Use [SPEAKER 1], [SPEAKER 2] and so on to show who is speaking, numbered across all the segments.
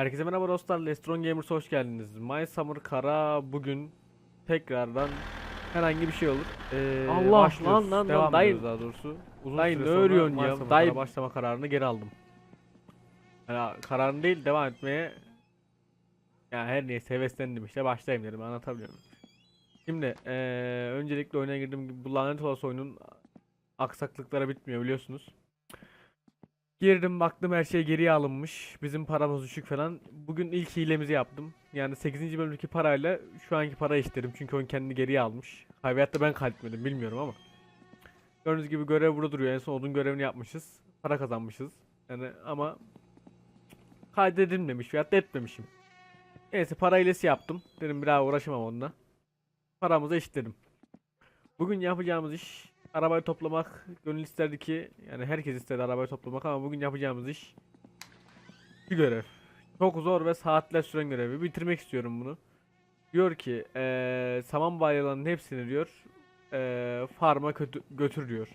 [SPEAKER 1] Herkese merhaba dostlar, Lestron Gamers hoş geldiniz. My Summer Kara bugün tekrardan herhangi bir şey olur. Ee,
[SPEAKER 2] Allah,
[SPEAKER 1] başlıyoruz.
[SPEAKER 2] lan, lan, lan,
[SPEAKER 1] Devam
[SPEAKER 2] dayı.
[SPEAKER 1] ediyoruz daha doğrusu. Uzun
[SPEAKER 2] Dayı,
[SPEAKER 1] süre
[SPEAKER 2] ne
[SPEAKER 1] sonra
[SPEAKER 2] örüyorsun
[SPEAKER 1] My
[SPEAKER 2] ya?
[SPEAKER 1] Summer
[SPEAKER 2] Dayı-
[SPEAKER 1] Kara başlama kararını geri aldım. Yani kararını değil devam etmeye ya her neyse heveslendim işte başlayayım dedim anlatabiliyor muyum? Şimdi ee, öncelikle oyuna girdiğim gibi bu lanet olası oyunun aksaklıklara bitmiyor biliyorsunuz. Girdim baktım her şey geriye alınmış. Bizim paramız düşük falan. Bugün ilk hilemizi yaptım. Yani 8. bölümdeki parayla şu anki parayı işledim. Çünkü oyun kendini geriye almış. Hayatta ben kaydetmedim bilmiyorum ama. Gördüğünüz gibi görev burada duruyor. En son odun görevini yapmışız. Para kazanmışız. Yani ama kaydedilmemiş veyahut da etmemişim. Neyse para hilesi yaptım. Dedim bir daha uğraşamam onunla. Paramızı işledim. Bugün yapacağımız iş arabayı toplamak. Gönül isterdi ki yani herkes istedi arabayı toplamak ama bugün yapacağımız iş bir görev. Çok zor ve saatler süren görevi. Bitirmek istiyorum bunu. Diyor ki eee saman balyalarının hepsini diyor eee farma kötü, götür diyor.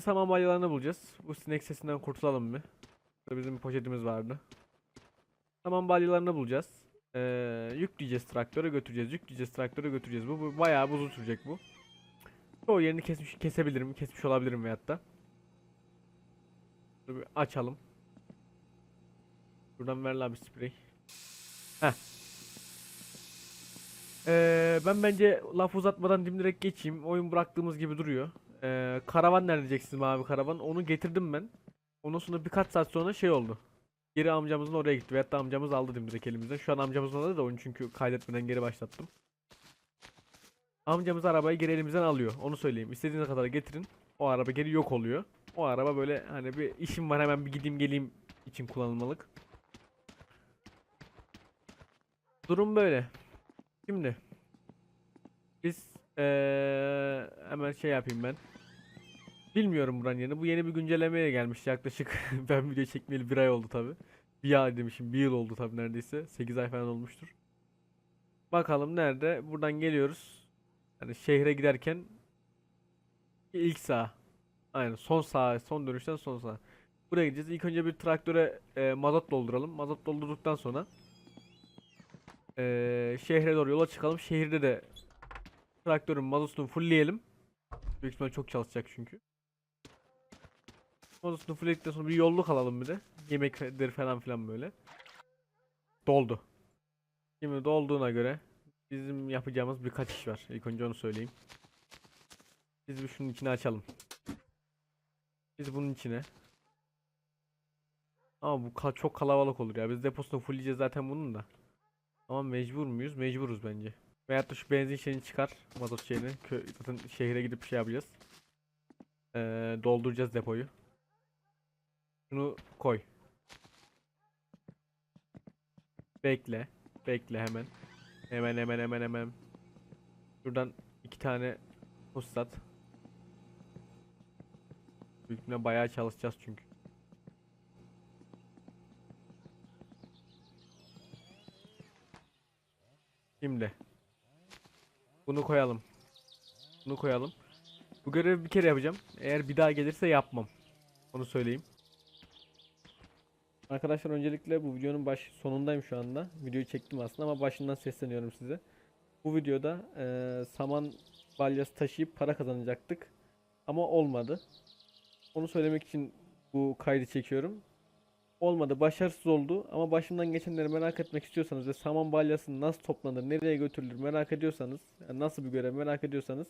[SPEAKER 1] Saman balyalarını bulacağız. Bu sinek sesinden kurtulalım mı? Bizim poşetimiz vardı. Saman balyalarını bulacağız. Eee yükleyeceğiz traktöre götüreceğiz. Yükleyeceğiz traktöre götüreceğiz. Bu, bu bayağı uzun sürecek bu. Çoğu yerini kesmiş, kesebilirim, kesmiş olabilirim veyahut da. Bir açalım. Buradan ver lan bir sprey. Heh. Ee, ben bence laf uzatmadan dimdirek geçeyim. Oyun bıraktığımız gibi duruyor. Ee, karavan nerede diyeceksiniz mavi karavan. Onu getirdim ben. Ondan sonra birkaç saat sonra şey oldu. Geri amcamızın oraya gitti. Veyahut da amcamız aldı dimdirek elimizden. Şu an amcamızın orada da oyun çünkü kaydetmeden geri başlattım. Amcamız arabayı geri elimizden alıyor. Onu söyleyeyim. İstediğiniz kadar getirin. O araba geri yok oluyor. O araba böyle hani bir işim var hemen bir gideyim geleyim için kullanılmalık. Durum böyle. Şimdi biz eee, hemen şey yapayım ben. Bilmiyorum buranın yerini. Bu yeni bir güncellemeye gelmiş yaklaşık. ben video çekmeyeli bir ay oldu tabi. Bir ay demişim. Bir yıl oldu tabi neredeyse. 8 ay falan olmuştur. Bakalım nerede? Buradan geliyoruz. Hani şehre giderken ilk sağ. Aynen son sağ, son dönüşten son sağ. Buraya gideceğiz. İlk önce bir traktöre e, mazot dolduralım. Mazot doldurduktan sonra e, şehre doğru yola çıkalım. Şehirde de traktörün mazotunu fullleyelim. Büyük ihtimalle çok çalışacak çünkü. Mazotunu fullledikten sonra bir yolluk alalım bir de. Yemekleri falan filan böyle. Doldu. Şimdi dolduğuna göre Bizim yapacağımız birkaç iş var. İlk önce onu söyleyeyim. Biz bir şunun içine açalım. Biz bunun içine. Ama bu ka- çok kalabalık olur ya. Biz deposunu fullleyeceğiz zaten bunun da. Ama mecbur muyuz? Mecburuz bence. Veyahut da şu benzin şeyini çıkar. Mazot şeyini. Kö zaten şehire gidip şey yapacağız. Ee, dolduracağız depoyu. Şunu koy. Bekle. Bekle hemen. Hemen hemen hemen hemen. Şuradan iki tane pusat. Büyük bayağı çalışacağız çünkü. Şimdi. Bunu koyalım. Bunu koyalım. Bu görevi bir kere yapacağım. Eğer bir daha gelirse yapmam. Onu söyleyeyim. Arkadaşlar öncelikle bu videonun baş sonundayım şu anda. Videoyu çektim aslında ama başından sesleniyorum size. Bu videoda eee, saman balyası taşıyıp para kazanacaktık. Ama olmadı. Onu söylemek için bu kaydı çekiyorum. Olmadı, başarısız oldu ama başımdan geçenleri merak etmek istiyorsanız ve saman balyası nasıl toplanır, nereye götürülür merak ediyorsanız, yani nasıl bir görev merak ediyorsanız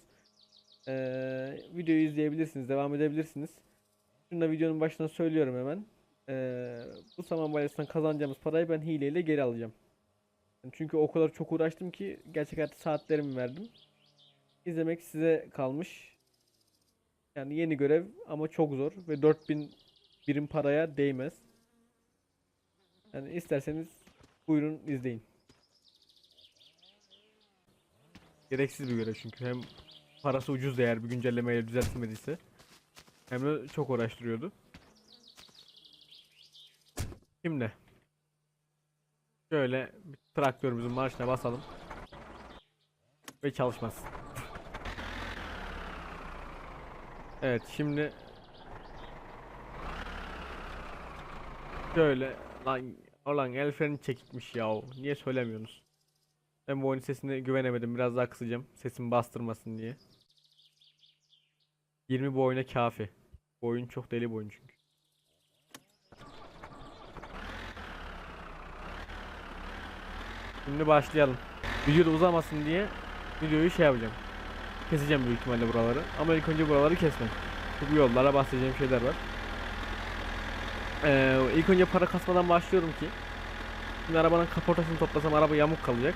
[SPEAKER 1] eee, videoyu izleyebilirsiniz, devam edebilirsiniz. Şunu da videonun başına söylüyorum hemen. Eee, bu saman balyasından kazanacağımız parayı ben hileyle geri alacağım. Yani Çünkü o kadar çok uğraştım ki gerçek hayatta saatlerimi verdim. İzlemek size kalmış. Yani yeni görev ama çok zor ve 4000 birim paraya değmez. Yani isterseniz buyurun izleyin. Gereksiz bir görev çünkü hem parası ucuz eğer bir güncellemeyle düzeltilmediyse hem de çok uğraştırıyordu. Şimdi şöyle bir traktörümüzün marşına basalım ve çalışmaz. Evet şimdi Şöyle lan olan el freni çekikmiş ya. Niye söylemiyorsunuz? Ben bu oyunun sesine güvenemedim. Biraz daha kısacağım. Sesimi bastırmasın diye. 20 bu oyuna kafi. Bu oyun çok deli bir oyun çünkü. Şimdi başlayalım. Video da uzamasın diye videoyu şey yapacağım. Keseceğim büyük ihtimalle buraları. Ama ilk önce buraları kesmem. Bu yollara bahsedeceğim şeyler var. Ee, ilk önce para kasmadan başlıyorum ki. Şimdi arabanın kaportasını toplasam araba yamuk kalacak.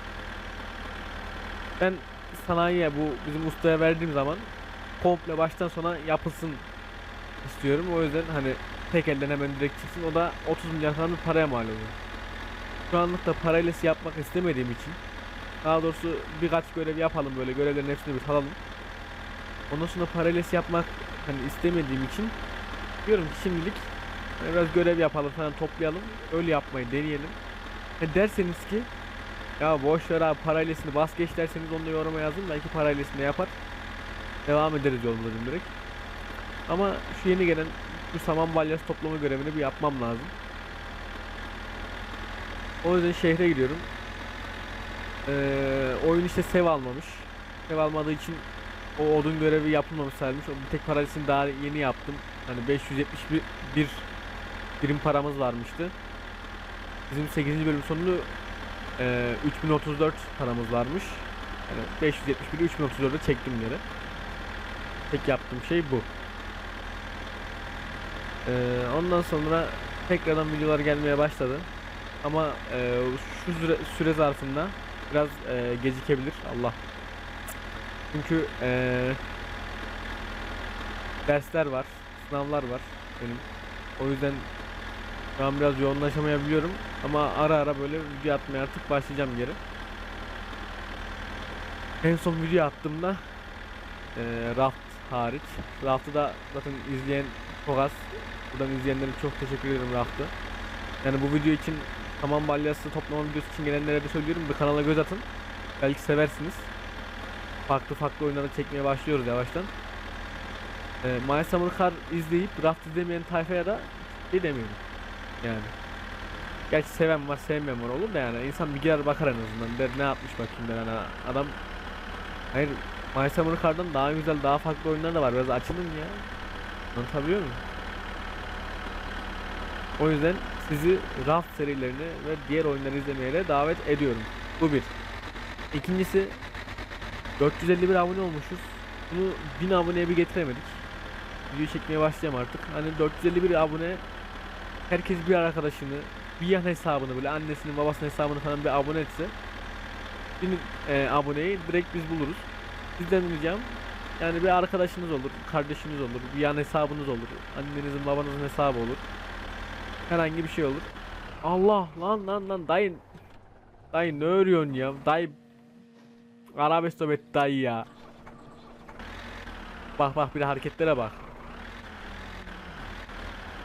[SPEAKER 1] Ben sanayiye bu bizim ustaya verdiğim zaman komple baştan sona yapılsın istiyorum. O yüzden hani tek elden hemen direkt çıksın. O da 30 milyar falan bir paraya mal oluyor. Şu anlık da parayla yapmak istemediğim için daha doğrusu birkaç görev yapalım böyle görevlerin hepsini bir alalım. Ondan sonra parayla yapmak hani istemediğim için diyorum ki şimdilik hani biraz görev yapalım falan toplayalım. Öyle yapmayı deneyelim. E derseniz ki ya boş ver abi paraylesini bas geç derseniz onu da yoruma yazın belki paraylesini yapar. Devam ederiz yolumuza direkt. Ama şu yeni gelen bu saman balyası toplama görevini bir yapmam lazım. O yüzden şehre gidiyorum. Ee, oyun işte sev almamış. Sev almadığı için o odun görevi yapılmamış sayılmış. Bir tek parasını daha yeni yaptım. Hani 571 bir birim paramız varmıştı. Bizim 8. bölüm sonunu e, 3034 paramız varmış. Yani 571'i 3034'e çektim geri. Tek yaptığım şey bu. Ee, ondan sonra tekrardan videolar gelmeye başladı. Ama e, şu süre, süre zarfında biraz e, gecikebilir. Allah. Çünkü e, dersler var, sınavlar var benim. O yüzden şu an biraz yoğunlaşamayabiliyorum. Ama ara ara böyle video atmaya artık başlayacağım geri. En son video attığımda e, Raft hariç. Raft'ı da zaten izleyen çok az. Buradan izleyenlere çok teşekkür ederim Raft'ı. Yani bu video için tamam balyası toplama videosu için gelenlere de söylüyorum. Bir kanala göz atın. Belki seversiniz. Farklı farklı oyunları çekmeye başlıyoruz yavaştan. Ee, My Summer Car izleyip Raft izlemeyen tayfaya da şey demiyorum. Yani. Gerçi seven var sevmeyen var olur da yani insan bir girer bakar en azından der ne yapmış bakayım der yani adam Hayır My Summer Car'dan daha güzel daha farklı oyunlar da var biraz açılın ya Anlatabiliyor muyum? O yüzden sizi Raft serilerini ve diğer oyunları izlemeye davet ediyorum. Bu bir. İkincisi 451 abone olmuşuz. Bunu 1000 aboneye bir getiremedik. Video çekmeye başlayacağım artık. Hani 451 abone herkes bir arkadaşını, bir yan hesabını böyle annesinin babasının hesabını falan bir abone etse 1000 e, aboneyi direkt biz buluruz. Sizden ricam yani bir arkadaşınız olur, kardeşiniz olur, bir yan hesabınız olur, annenizin babanızın hesabı olur. Herhangi bir şey olur. Allah lan lan lan dayı Dayı ne örüyorsun ya? Dayı Arabesk sohbet dayı ya. Bak bak bir de hareketlere bak.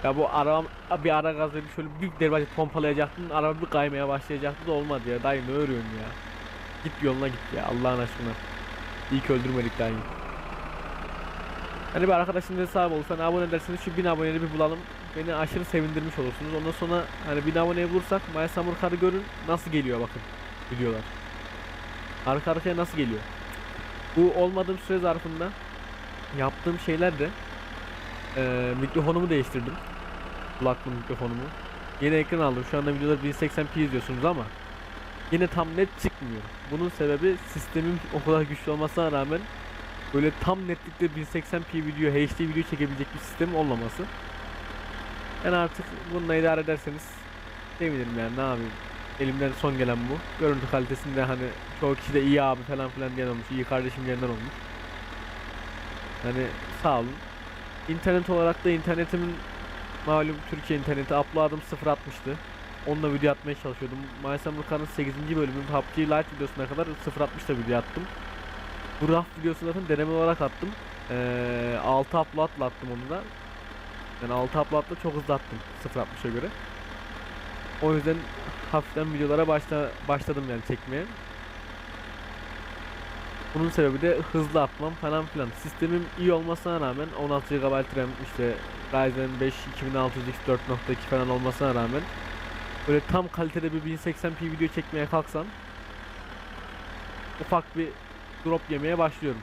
[SPEAKER 1] Ya bu araba bir ara gaz verip şöyle büyük derbacı pompalayacaktın araba bir kaymaya başlayacaktı da olmadı ya dayı ne örüyorsun ya Git yoluna git ya Allah'ın aşkına İyi ki öldürmedik dayı Hani bir arkadaşın hesabı olsa hani abone ederseniz şu 1000 aboneli bir bulalım Beni aşırı sevindirmiş olursunuz ondan sonra hani 1000 aboneyi bulursak Maya Samur Kar'ı görün nasıl geliyor bakın videolar Arka arkaya nasıl geliyor Bu olmadığım süre zarfında Yaptığım şeyler de eee mikrofonumu değiştirdim kulaklık mikrofonumu. Yeni ekran aldım. Şu anda videoları 1080p izliyorsunuz ama yine tam net çıkmıyor. Bunun sebebi sistemim o kadar güçlü olmasına rağmen böyle tam netlikte 1080p video, HD video çekebilecek bir sistem olmaması. Yani artık bununla idare ederseniz sevinirim yani ne yapayım. Elimden son gelen bu. Görüntü kalitesinde hani çoğu kişi de iyi abi falan filan diyen olmuş, iyi kardeşim diyenler olmuş. Hani sağ olun. İnternet olarak da internetimin Malum Türkiye interneti upload'ım 0.60'tı. Onunla video atmaya çalışıyordum. Maalesef Murkan'ın 8. bölümü PUBG Lite videosuna kadar 0.60'da video attım. Bu raft videosunu zaten deneme olarak attım. Ee, 6 upload'la attım onu da. Yani 6 upload'la çok hızlı attım 0.60'a göre. O yüzden hafiften videolara başla başladım yani çekmeye. Bunun sebebi de hızlı atmam falan filan. Sistemim iyi olmasına rağmen 16 GB RAM işte Ryzen 5 2600X 4.2 falan olmasına rağmen böyle tam kalitede bir 1080p video çekmeye kalksam ufak bir drop yemeye başlıyorum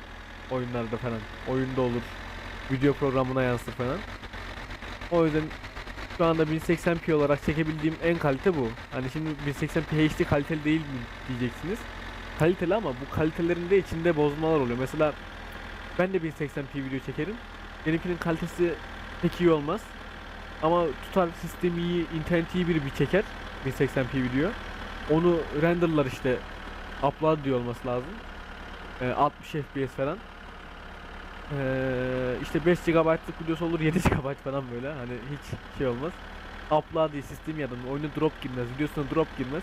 [SPEAKER 1] oyunlarda falan. Oyunda olur, video programına yansır falan. O yüzden şu anda 1080p olarak çekebildiğim en kalite bu. Hani şimdi 1080p HD kaliteli değil mi diyeceksiniz. Kaliteli ama bu kalitelerin de içinde bozmalar oluyor. Mesela ben de 1080p video çekerim. Benimkinin kalitesi pek iyi olmaz. Ama tutar sistemi iyi, internet iyi biri bir çeker 1080p video. Onu renderlar işte upload diyor olması lazım. Ee, 60 fps falan. Ee, işte 5 GB'lık videosu olur 7 GB falan böyle hani hiç şey olmaz. Upload diye sistem ya da oyuna drop girmez, videosuna drop girmez.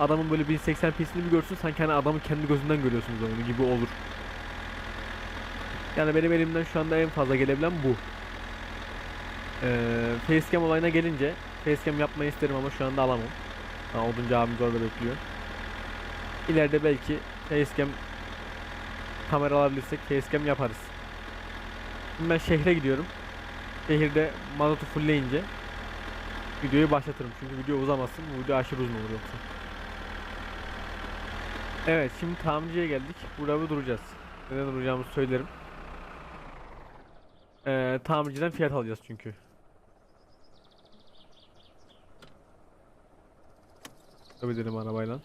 [SPEAKER 1] Adamın böyle 1080p'sini bir görsün sanki hani adamı kendi gözünden görüyorsunuz oyunu gibi olur. Yani benim elimden şu anda en fazla gelebilen bu. Ee, facecam olayına gelince facecam yapmayı isterim ama şu anda alamam. Ha, oduncu abimiz orada bekliyor. İleride belki facecam kamera alabilirsek facecam yaparız. Şimdi ben şehre gidiyorum. Şehirde mazotu fullleyince videoyu başlatırım. Çünkü video uzamasın. Bu video aşırı uzun olur yoksa. Evet şimdi tamirciye geldik. Burada bir duracağız. Neden duracağımızı söylerim. Ee, tamirciden fiyat alacağız çünkü. Tabii dedim arabayla.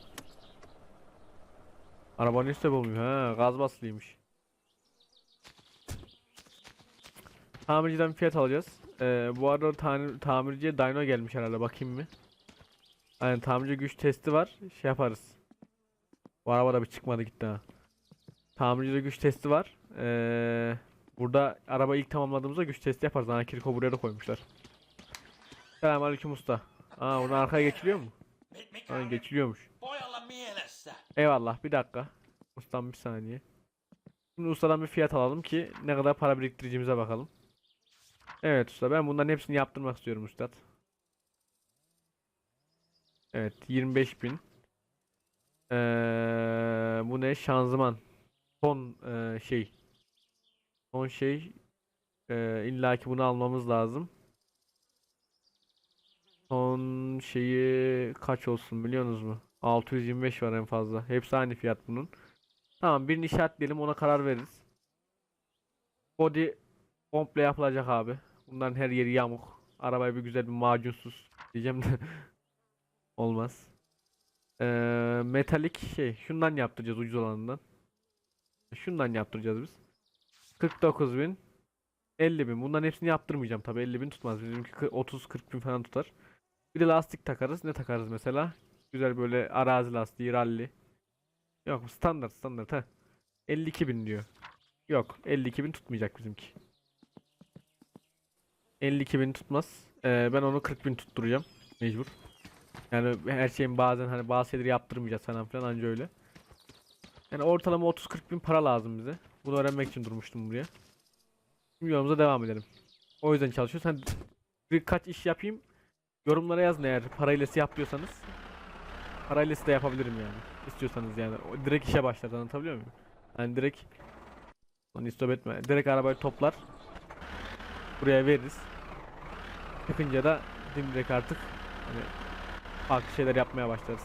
[SPEAKER 1] Arabanın üstte bulmuyor ha gaz basılıymış. Tamirciden fiyat alacağız. Ee, bu arada tane, tamirciye dyno gelmiş herhalde bakayım mı? Aynen tamirci güç testi var. Şey yaparız. Bu araba da bir çıkmadı gitti ha. Tamircide güç testi var. Ee, burada araba ilk tamamladığımızda güç testi yaparız. Ana kirko buraya da koymuşlar. Selamünaleyküm usta. Aa oradan arkaya geçiliyor mu? Ha, geçiliyormuş. Eyvallah bir dakika. Ustam bir saniye. Şimdi ustadan bir fiyat alalım ki ne kadar para biriktireceğimize bakalım. Evet usta ben bunların hepsini yaptırmak istiyorum üstad. Evet 25 bin. Ee, bu ne şanzıman. Son ee, şey. Son şey. Ee, illa bunu almamız lazım. Son şeyi kaç olsun biliyorsunuz mu? 625 var en fazla. Hepsi aynı fiyat bunun. Tamam birini işaretleyelim ona karar veririz. Body komple yapılacak abi. Bunların her yeri yamuk. Arabaya bir güzel bir macunsuz diyeceğim de olmaz. Ee, metalik şey şundan yaptıracağız ucuz olanından. Şundan yaptıracağız biz. 49 bin 50 bin. Bunların hepsini yaptırmayacağım tabi 50 bin tutmaz. Bizimki 30-40 bin falan tutar. Bir de lastik takarız. Ne takarız mesela? Güzel böyle arazi lastiği, rally. Yok standart standart ha. 52 bin diyor. Yok 52 bin tutmayacak bizimki. 52 bin tutmaz. Ee, ben onu 40 bin tutturacağım. Mecbur. Yani her şeyin bazen hani bazı şeyleri yaptırmayacağız falan filan anca öyle. Yani ortalama 30-40 bin para lazım bize. Bunu öğrenmek için durmuştum buraya. Şimdi yolumuza devam edelim. O yüzden çalışıyoruz. Hani birkaç iş yapayım. Yorumlara yazın eğer parayla yapıyorsanız. Parayla de yapabilirim yani. İstiyorsanız yani. O direkt işe başlar anlatabiliyor muyum? Yani direkt Lan istop etme. Direkt arabayı toplar. Buraya veririz. Çıkınca da direkt artık hani farklı şeyler yapmaya başlarız.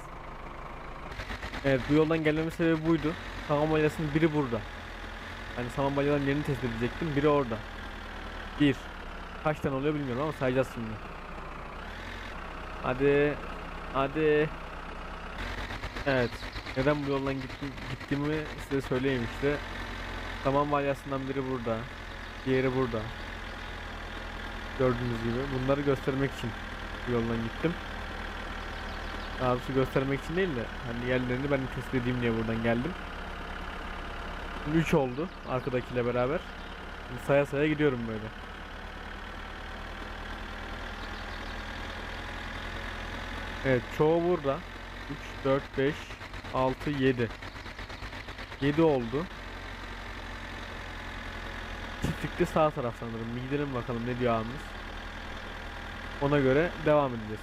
[SPEAKER 1] Evet bu yoldan gelmemin sebebi buydu. Saman balyasının biri burada. Hani saman balyaların yerini tespit edecektim. Biri orada. Bir. Kaç tane oluyor bilmiyorum ama sayacağız şimdi. Hadi. Hadi. Evet. Neden bu yoldan gittim, gittiğimi size söyleyeyim işte. Saman balyasından biri burada. Diğeri burada. Gördüğünüz gibi. Bunları göstermek için yoldan gittim. Daha doğrusu göstermek için değil de hani yerlerini ben tespit edeyim diye buradan geldim. 3 oldu arkadakiyle beraber. Şimdi saya saya gidiyorum böyle. Evet çoğu burada. 3, 4, 5, 6, 7. 7 oldu. Çiftlikte sağ taraf sanırım. Bir gidelim bakalım ne diyor abimiz. Ona göre devam edeceğiz.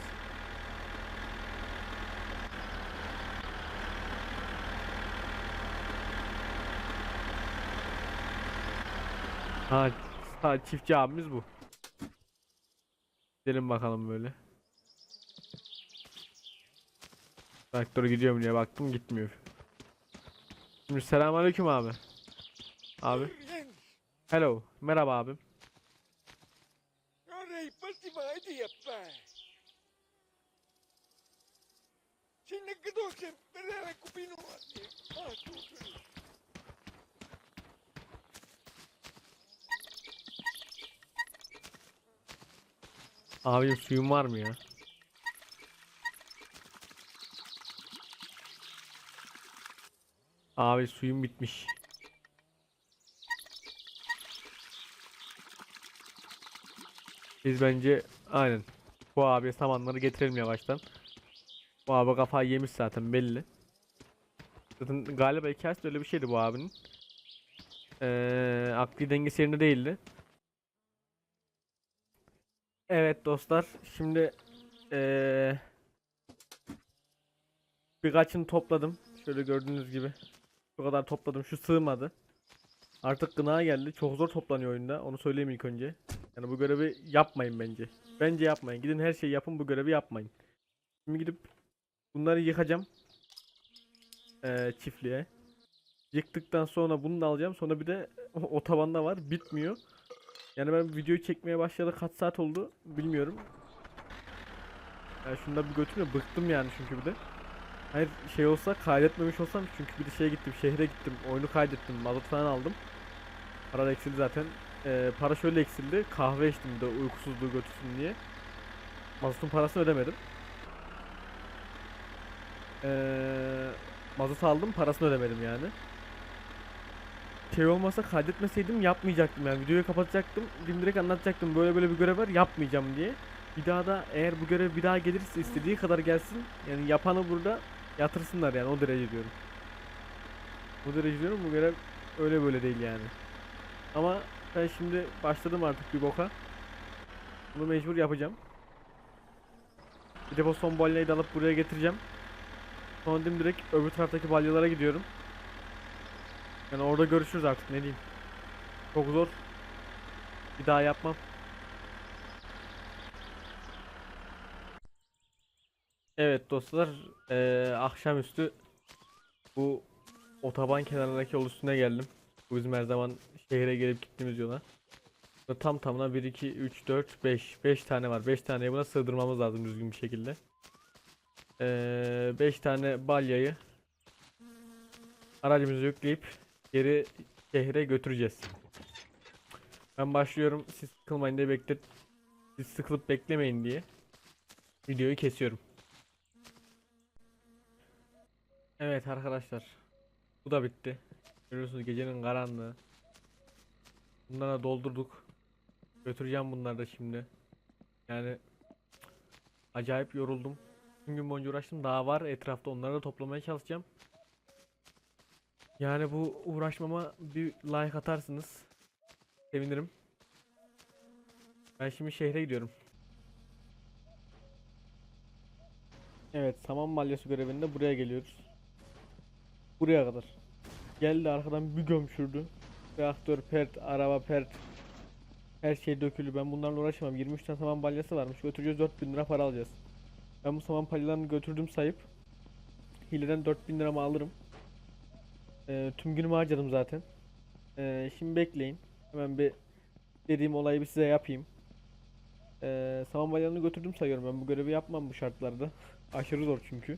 [SPEAKER 1] Ha, ha çiftçi abimiz bu. Gidelim bakalım böyle. Traktör gidiyor mu diye baktım gitmiyor. Şimdi selamünaleyküm abi. Abi. Hello. Merhaba abim.
[SPEAKER 2] Ora i pasti mai di appa. Sinne kadoksen perään kupinu atti. Ah, tuutu.
[SPEAKER 1] Abim suyun var mı ya? Abi suyum bitmiş. Biz bence aynen bu abiye samanları getirelim yavaştan. Bu abi kafayı yemiş zaten belli. Zaten galiba hikayesi de öyle bir şeydi bu abinin. Ee, akli dengesi yerinde değildi. Evet dostlar, şimdi eee birkaçını topladım. Şöyle gördüğünüz gibi. Bu kadar topladım. Şu sığmadı. Artık gına geldi. Çok zor toplanıyor oyunda. Onu söyleyeyim ilk önce. Yani bu görevi yapmayın bence. Bence yapmayın. Gidin her şeyi yapın bu görevi yapmayın. Şimdi gidip bunları yıkacağım. Eee çiftliğe. Yıktıktan sonra bunu da alacağım. Sonra bir de otobanda var. Bitmiyor. Yani ben videoyu çekmeye başladı kaç saat oldu bilmiyorum. Yani şunda bir götürüyor bıktım yani çünkü bir de. Hayır şey olsa kaydetmemiş olsam çünkü bir de şeye gittim şehre gittim oyunu kaydettim mazot falan aldım. Para eksildi zaten. Ee, para şöyle eksildi. Kahve içtim de uykusuzluğu götürsün diye. Mazotun parasını ödemedim. Ee, mazot aldım parasını ödemedim yani. Şey olmasa kaydetmeseydim yapmayacaktım yani. Videoyu kapatacaktım direkt anlatacaktım. Böyle böyle bir görev var yapmayacağım diye. Bir daha da eğer bu görev bir daha gelirse istediği kadar gelsin. Yani yapanı burada yatırsınlar yani. O derece diyorum. O derece diyorum. Bu görev öyle böyle değil yani. Ama ben şimdi başladım artık bir boka bunu mecbur yapacağım bir de bu son balyayı da alıp buraya getireceğim sonra direkt öbür taraftaki balyalara gidiyorum yani orada görüşürüz artık ne diyeyim. Çok zor. Bir daha yapmam. Evet dostlar, eee akşamüstü bu otoban kenarındaki yol üstüne geldim. Bu bizim her zaman şehre gelip gittiğimiz yola. Tam tamına 1, 2, 3, 4, 5. 5 tane var. 5 taneyi buna sığdırmamız lazım düzgün bir şekilde. 5 tane balyayı aracımıza yükleyip geri şehre götüreceğiz. Ben başlıyorum. Siz sıkılmayın diye beklet. Siz sıkılıp beklemeyin diye videoyu kesiyorum. Evet arkadaşlar. Bu da bitti. Görüyorsunuz gecenin karanlığı. Bunları da doldurduk. Götüreceğim bunları da şimdi. Yani acayip yoruldum. Tüm gün boyunca uğraştım. Daha var etrafta onları da toplamaya çalışacağım. Yani bu uğraşmama bir like atarsınız. Sevinirim. Ben şimdi şehre gidiyorum. Evet, saman balyası görevinde buraya geliyoruz. Buraya kadar. Geldi arkadan bir gömçürdü. Reaktör pert, araba pert. Her şey dökülü. Ben bunlarla uğraşamam. 23 tane saman balyası varmış. Götüreceğiz 4000 lira para alacağız. Ben bu saman balyalarını götürdüm sayıp hileden 4000 liramı alırım. Ee, tüm günümü harcadım zaten. Ee, şimdi bekleyin. Hemen bir dediğim olayı bir size yapayım. Ee, saman balyanını götürdüm sayıyorum. Ben bu görevi yapmam bu şartlarda. Aşırı zor çünkü.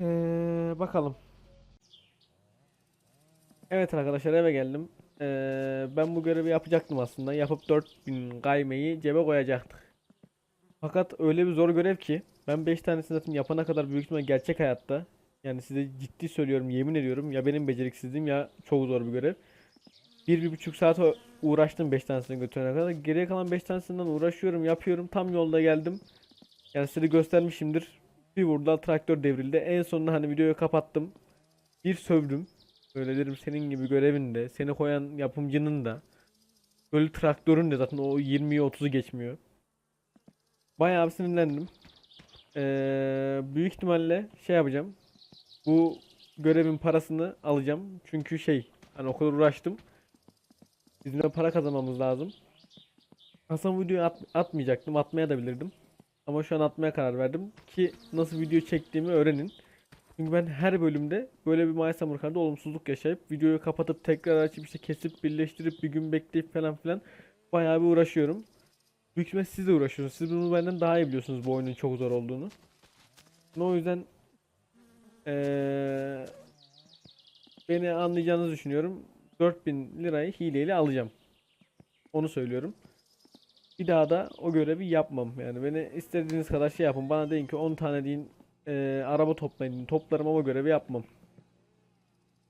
[SPEAKER 1] Ee, bakalım. Evet arkadaşlar eve geldim. Ee, ben bu görevi yapacaktım aslında. Yapıp 4000 kaymeyi cebe koyacaktık. Fakat öyle bir zor görev ki ben 5 tanesini zaten yapana kadar büyük ihtimal gerçek hayatta yani size ciddi söylüyorum yemin ediyorum ya benim beceriksizliğim ya çok zor bir görev. Bir, bir buçuk saat uğraştım 5 tanesini götürene kadar. Geriye kalan 5 tanesinden uğraşıyorum yapıyorum. Tam yolda geldim. Yani size göstermişimdir. Bir vurdu traktör devrildi. En sonunda hani videoyu kapattım. Bir sövdüm. Öyle derim senin gibi görevinde. Seni koyan yapımcının da. Böyle traktörün de zaten o 20'yi 30'u geçmiyor. Bayağı bir sinirlendim. Ee, büyük ihtimalle şey yapacağım. Bu görevin parasını alacağım. Çünkü şey hani o kadar uğraştım. Bizim de para kazanmamız lazım. Bu videoyu at- atmayacaktım. Atmaya da bilirdim. Ama şu an atmaya karar verdim ki nasıl video çektiğimi öğrenin. Çünkü ben her bölümde böyle bir My Car'da olumsuzluk yaşayıp videoyu kapatıp tekrar açıp işte kesip birleştirip bir gün bekleyip falan filan bayağı bir uğraşıyorum. Büyük ihtimalle siz de uğraşıyorsunuz. Siz bunu benden daha iyi biliyorsunuz bu oyunun çok zor olduğunu. O yüzden eee, beni anlayacağınızı düşünüyorum. 4000 lirayı hileyle alacağım. Onu söylüyorum. Bir daha da o görevi yapmam. Yani beni istediğiniz kadar şey yapın. Bana deyin ki 10 tane deyin eee, araba toplayın. Toplarım ama görevi yapmam.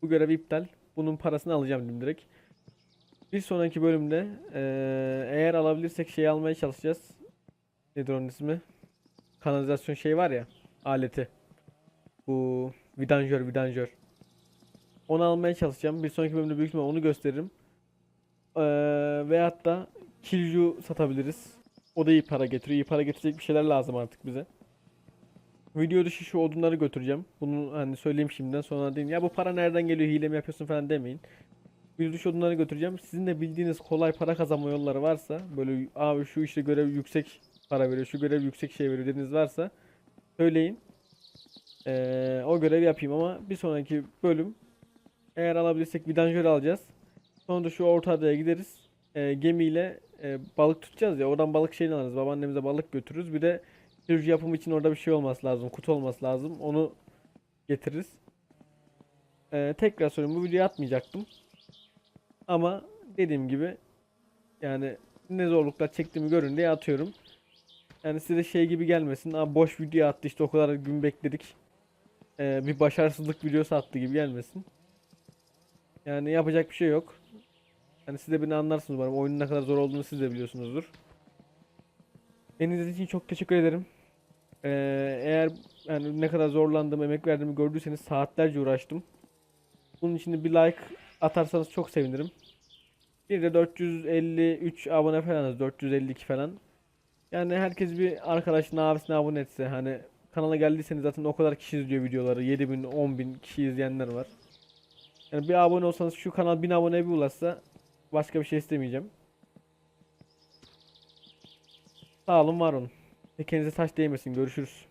[SPEAKER 1] Bu görevi iptal. Bunun parasını alacağım dedim direkt. Bir sonraki bölümde eee, eğer alabilirsek şey almaya çalışacağız. Nedir onun ismi? Kanalizasyon şey var ya. Aleti. Bu vidanjör vidanjör. Onu almaya çalışacağım. Bir sonraki bölümde büyük ihtimalle onu gösteririm. Eee veyahut da Killju satabiliriz. O da iyi para getiriyor. İyi para getirecek bir şeyler lazım artık bize. Video dışı şu odunları götüreceğim. Bunu hani söyleyeyim şimdiden sonra deyin. Ya bu para nereden geliyor hile mi yapıyorsun falan demeyin. Video dışı odunları götüreceğim. Sizin de bildiğiniz kolay para kazanma yolları varsa böyle abi şu işte görev yüksek para veriyor. Şu görev yüksek şey veriyor dediğiniz varsa söyleyin. Ee, o görevi yapayım ama bir sonraki bölüm eğer alabilirsek vidanjör alacağız. Sonra da şu orta adaya gideriz. Ee, gemiyle e, balık tutacağız ya. Oradan balık şeyini alırız. Babaannemize balık götürürüz. Bir de sürücü yapımı için orada bir şey olması lazım. Kutu olması lazım. Onu getiririz. Ee, tekrar söyleyeyim bu videoyu atmayacaktım. Ama dediğim gibi yani ne zorluklar çektiğimi görün diye atıyorum. Yani size şey gibi gelmesin. Aa, boş video attı işte o kadar gün bekledik. Ee, bir başarısızlık videosu attı gibi gelmesin. Yani yapacak bir şey yok. Yani siz de beni anlarsınız umarım. Oyunun ne kadar zor olduğunu siz de biliyorsunuzdur. Beni izlediğiniz için çok teşekkür ederim. Ee, eğer yani ne kadar zorlandığımı, emek verdiğimi gördüyseniz saatlerce uğraştım. Bunun için de bir like atarsanız çok sevinirim. Bir de 453 abone falanız, 452 falan. Yani herkes bir arkadaşına, abisine abone etse hani kanala geldiyseniz zaten o kadar kişi izliyor videoları. 7000, 10000 kişi izleyenler var. Yani bir abone olsanız şu kanal 1000 aboneye bir ulaşsa başka bir şey istemeyeceğim. Sağ olun, var olun. Kendinize taş değmesin. Görüşürüz.